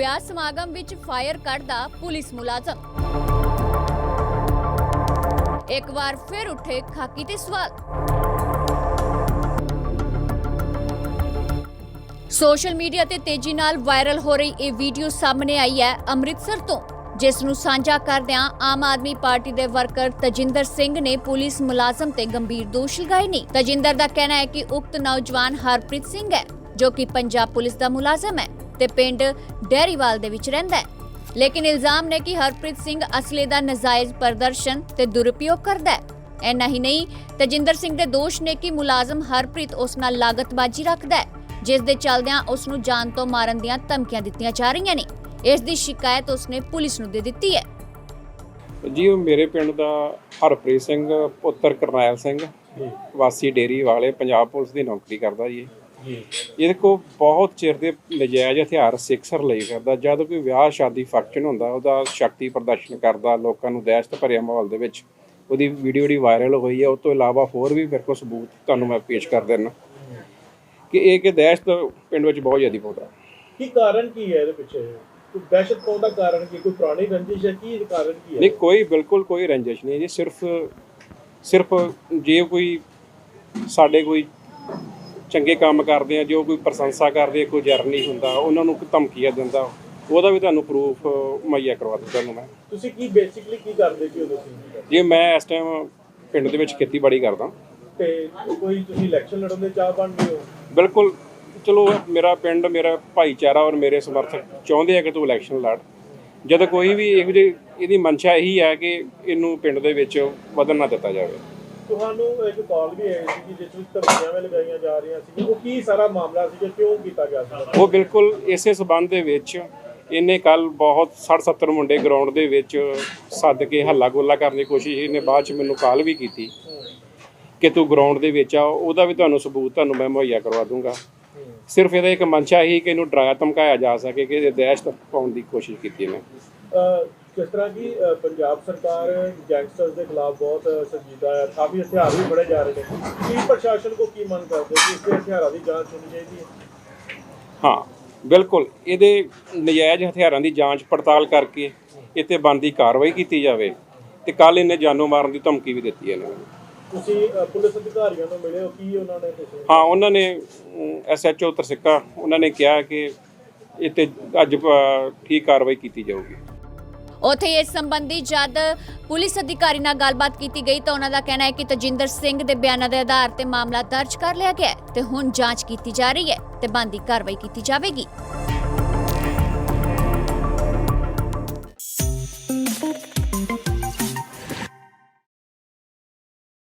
ਵਿਆਹ ਸਮਾਗਮ ਵਿੱਚ ਫਾਇਰ ਕੱਢਦਾ ਪੁਲਿਸ ਮੁਲਾਜ਼ਮ। ਇੱਕ ਵਾਰ ਫਿਰ ਉੱਠੇ ਖਾਕੀ ਤੇ ਸਵਾਲ। ਸੋਸ਼ਲ ਮੀਡੀਆ ਤੇ ਤੇਜ਼ੀ ਨਾਲ ਵਾਇਰਲ ਹੋ ਰਹੀ ਇਹ ਵੀਡੀਓ ਸਾਹਮਣੇ ਆਈ ਹੈ ਅੰਮ੍ਰਿਤਸਰ ਤੋਂ, ਜਿਸ ਨੂੰ ਸਾਂਝਾ ਕਰਦਿਆਂ ਆਮ ਆਦਮੀ ਪਾਰਟੀ ਦੇ ਵਰਕਰ ਤਜਿੰਦਰ ਸਿੰਘ ਨੇ ਪੁਲਿਸ ਮੁਲਾਜ਼ਮ ਤੇ ਗੰਭੀਰ ਦੋਸ਼ ਲਗਾਏ ਨੇ। ਤਜਿੰਦਰ ਦਾ ਕਹਿਣਾ ਹੈ ਕਿ ਉਕਤ ਨੌਜਵਾਨ ਹਰਪ੍ਰੀਤ ਸਿੰਘ ਹੈ, ਜੋ ਕਿ ਪੰਜਾਬ ਪੁਲਿਸ ਦਾ ਮੁਲਾਜ਼ਮ ਹੈ। ਤੇ ਪਿੰਡ ਡੈਰੀਵਾਲ ਦੇ ਵਿੱਚ ਰਹਿੰਦਾ ਹੈ। ਲੇਕਿਨ ਇਲਜ਼ਾਮ ਨੇ ਕਿ ਹਰਪ੍ਰੀਤ ਸਿੰਘ ਅਸਲੇ ਦਾ ਨਜਾਇਜ਼ ਪ੍ਰਦਰਸ਼ਨ ਤੇ ਦੁਰਉਪਯੋਗ ਕਰਦਾ ਹੈ। ਐਨਾ ਹੀ ਨਹੀਂ, ਤਜਿੰਦਰ ਸਿੰਘ ਦੇ ਦੋਸ਼ ਨੇ ਕਿ ਮੁਲਾਜ਼ਮ ਹਰਪ੍ਰੀਤ ਉਸ ਨਾਲ ਲਾਗਤਬਾਜ਼ੀ ਰੱਖਦਾ ਹੈ, ਜਿਸ ਦੇ ਚੱਲਦਿਆਂ ਉਸ ਨੂੰ ਜਾਨ ਤੋਂ ਮਾਰਨ ਦੀਆਂ ਧਮਕੀਆਂ ਦਿੱਤੀਆਂ ਜਾ ਰਹੀਆਂ ਨੇ। ਇਸ ਦੀ ਸ਼ਿਕਾਇਤ ਉਸਨੇ ਪੁਲਿਸ ਨੂੰ ਦੇ ਦਿੱਤੀ ਹੈ। ਜੀ, ਉਹ ਮੇਰੇ ਪਿੰਡ ਦਾ ਹਰਪ੍ਰੀਤ ਸਿੰਘ, ਪੁੱਤਰ ਕਰਨੈਲ ਸਿੰਘ, ਵਾਸੀ ਡੇਰੀ ਵਾਲੇ ਪੰਜਾਬ ਪੁਲਿਸ ਦੀ ਨੌਕਰੀ ਕਰਦਾ ਜੀ ਜੀ ਇਹਦੇ ਕੋ ਬਹੁਤ ਚਿਰ ਦੇ ਨਜਾਇਜ਼ ਹਥਿਆਰ ਸਿੱਖਸਰ ਲਈ ਕਰਦਾ ਜਦ ਕੋਈ ਵਿਆਹ ਸ਼ਾਦੀ ਫੰਕਸ਼ਨ ਹੁੰਦਾ ਉਹਦਾ ਸ਼ਕਤੀ ਪ੍ਰਦਰਸ਼ਨ ਕਰਦਾ ਲੋਕਾਂ ਨੂੰ ਦਹਿਸ਼ਤ ਭਰਿਆ ਮਾਹੌਲ ਦੇ ਵਿੱਚ। ਉਹਦੀ ਵੀਡੀਓ ਜਿਹੜੀ ਵਾਇਰਲ ਹੋਈ ਹੈ ਉਸ ਤੋਂ ਇਲਾਵਾ ਹੋਰ ਵੀ ਮੇਰੇ ਕੋਲ ਸਬੂਤ ਤੁਹਾਨੂੰ ਮੈਂ ਪੇਸ਼ ਕਰ ਦਿੰਦਾ। ਕਿ ਇਹ ਕਿ ਦਹਿਸ਼ਤ ਪਿੰਡ ਵਿੱਚ ਬਹੁਤ ਜ਼ਿਆਦਾ ਪਾਉਂਦਾ ਕੀ ਕਾਰਨ ਕੀ ਹੈ ਇਹਦੇ ਪਿੱਛੇ? ਕੋਈ ਦਹਿਸ਼ਤ ਪਾਉਣ ਦਾ ਕਾਰਨ ਕੀ? ਕੋਈ ਪੁਰਾਣੀ ਰੰਜਿਸ਼ ਹੈ? ਕੀ ਕਾਰਨ ਕੀ ਹੈ? ਨਹੀਂ ਕੋਈ ਬਿਲਕੁਲ ਕੋਈ ਰੰਜਿਸ਼ ਨਹੀਂ ਜੀ। ਸਿਰਫ ਸਿਰਫ ਜੇ ਕੋਈ ਸਾਡੇ ਕੋਈ ਚੰਗੇ ਕੰਮ ਕਰਦੇ ਆ ਜੋ ਕੋਈ ਪ੍ਰਸ਼ੰਸਾ ਕਰਦੇ ਕੋਈ ਜਰਨੀ ਹੁੰਦਾ ਉਹਨਾਂ ਨੂੰ ਧਮਕੀਆਂ ਦਿੰਦਾ। ਉਹਦਾ ਵੀ ਤੁਹਾਨੂੰ ਪ੍ਰੂਫ ਮੁਹੱਈਆ ਕਰਵਾ ਦਿੱਤਾ ਤੁਹਾਨੂੰ ਮੈਂ। ਤੁਸੀਂ ਕੀ ਬੇਸਿਕਲੀ ਕੀ ਕਰਦੇ ਸੀ ਉਦੋਂ ਜੇ ਮੈਂ ਇਸ ਟਾਈਮ ਪਿੰਡ ਦੇ ਵਿੱਚ ਖੇਤੀਬਾੜੀ ਕਰਦਾ। ਤੇ ਕੋਈ ਤੁਸੀਂ ਇਲੈਕਸ਼ਨ ਲੜਨ ਦੇ ਚਾਹ ਬਣ ਰਹੇ ਹੋ? ਬਿਲਕੁਲ ਚਲੋ ਮੇਰਾ ਪਿੰਡ ਮੇਰਾ ਭਾਈਚਾਰਾ ਔਰ ਮੇਰੇ ਸਮਰਥਕ ਚਾਹੁੰਦੇ ਆ ਕਿ ਤੂੰ ਇਲੈਕਸ਼ਨ ਲੜ। ਜਦ ਕੋਈ ਵੀ ਇਹੋ ਜਿਹੀ ਇਹਦੀ ਮਨਸ਼ਾ ਇਹੀ ਹੈ ਕਿ ਇਹਨੂੰ ਪਿੰਡ ਦੇ ਵਿੱਚ ਵਧਣ ਨਾ ਦਿੱਤਾ ਜਾਵੇ। ਤੁਹਾਨੂੰ ਇੱਕ ਕਾਲ ਵੀ ਆਈ ਸੀ ਜਿਸ ਵਿੱਚ ਧਮਕੀਆਂ ਵੀ ਲਗਾਈਆਂ ਜਾ ਰਹੀਆਂ ਸੀ ਉਹ ਕੀ ਸਾਰਾ ਮਾਮਲਾ ਸੀ ਕਿ ਕਿਉਂ ਕੀਤਾ ਗਿਆ ਸੀ? ਉਹ ਬਿਲਕੁਲ ਇਸੇ ਸਬੰਧ ਦੇ ਵਿੱਚ ਇਹਨੇ ਕੱਲ ਬਹੁਤ 60 70 ਮੁੰਡੇ ਗਰਾਊਂਡ ਦੇ ਵਿੱਚ ਸੱਦ ਕੇ ਹੱਲਾ ਗੋਲਾ ਕਰਨ ਦੀ ਕੋਸ਼ਿਸ਼ ਇਹਨੇ ਬਾਅਦ ਚ ਮੈਨੂੰ ਕਾਲ ਵੀ ਕੀਤੀ ਕਿ ਤੂੰ ਗਰਾਊਂਡ ਦੇ ਵਿੱਚ ਆ ਉਹਦਾ ਵੀ ਤੁਹਾਨੂੰ ਸਬੂਤ ਤੁਹਾਨੂੰ ਮੈਂ ਮੁਹੱਈਆ ਕਰਵਾ ਦੂੰਗਾ। ਸਿਰਫ ਇਹਦਾ ਇੱਕ ਮਨਸ਼ਾ ਹੀ ਕਿ ਇਹਨੂੰ ਡਰਾਇਆ ਧਮਕਾਇਆ ਜਾ ਸਕੇ ਕਿ ਇਹ ਦਹਿਸ਼ਤ ਪਾਉਣ ਦੀ ਕੋਸ਼ਿਸ਼ ਕੀਤੀ ਅਹ ਜਿਸ ਤਰ੍ਹਾਂ ਕਿ ਪੰਜਾਬ ਸਰਕਾਰ ਗੈਂਗਸਟਰਸ ਦੇ ਖਿਲਾਫ ਬਹੁਤ ਸੰਜੀਦਾ ਹੈ ਕਾਫੀ ਹਥਿਆਰ ਵੀ ਫੜੇ ਜਾ ਰਹੇ ਨੇ। ਕੀ ਪ੍ਰਸ਼ਾਸਨ ਕੋ ਕੀ ਮੰਗ ਕਰਦੇ ਕਿ ਇਸ ਦੇ ਹਥਿਆਰਾਂ ਦੀ ਜਾਂਚ ਹੋਣੀ ਚਾਹੀਦੀ ਹੈ? ਹਾਂ ਬਿਲਕੁਲ। ਇਹਦੇ ਨਜਾਇਜ਼ ਹਥਿਆਰਾਂ ਦੀ ਜਾਂਚ ਪੜਤਾਲ ਕਰਕੇ ਇਹ ਤੇ ਬਣਦੀ ਕਾਰਵਾਈ ਕੀਤੀ ਜਾਵੇ ਤੇ ਕੱਲ ਇਹਨੇ ਜਾਨੋਂ ਮਾਰਨ ਦੀ ਧਮਕੀ ਵੀ ਦਿੱਤੀ ਇਹਨੇ। ਮੈਨੂੰ। ਤੁਸੀਂ ਪੁਲਿਸ ਅਧਿਕਾਰੀਆਂ ਨੂੰ ਮਿਲੇ ਹੋ ਕੀ ਉਹਨਾਂ ਨੇ ਹਾਂ ਉਹਨਾਂ ਨੇ ਐਸਐਚਓ ਤਰਸਿੱਕਾ ਉਹਨਾਂ ਨੇ ਕਿਹਾ ਕਿ ਤੇ ਅੱਜ ਠੀਕ ਕਾਰਵਾਈ ਕੀਤੀ ਜਾਊਗੀ। ਉੱਥੇ ਇਸ ਸੰਬੰਧੀ ਜਦ ਪੁਲਿਸ ਅਧਿਕਾਰੀ ਨਾਲ ਗੱਲਬਾਤ ਕੀਤੀ ਗਈ ਤਾਂ ਉਹਨਾਂ ਦਾ ਕਹਿਣਾ ਹੈ ਕਿ ਤਜਿੰਦਰ ਸਿੰਘ ਦੇ ਬਿਆਨਾਂ ਦੇ ਆਧਾਰ ਤੇ ਮਾਮਲਾ ਦਰਜ ਕਰ ਲਿਆ ਗਿਆ ਹੈ ਤੇ ਹੁਣ ਜਾਂਚ ਕੀਤੀ ਜਾ ਰਹੀ ਹੈ ਤੇ ਬੰਦੀ ਕਾਰਵਾਈ ਕੀਤੀ ਜਾਵੇਗੀ।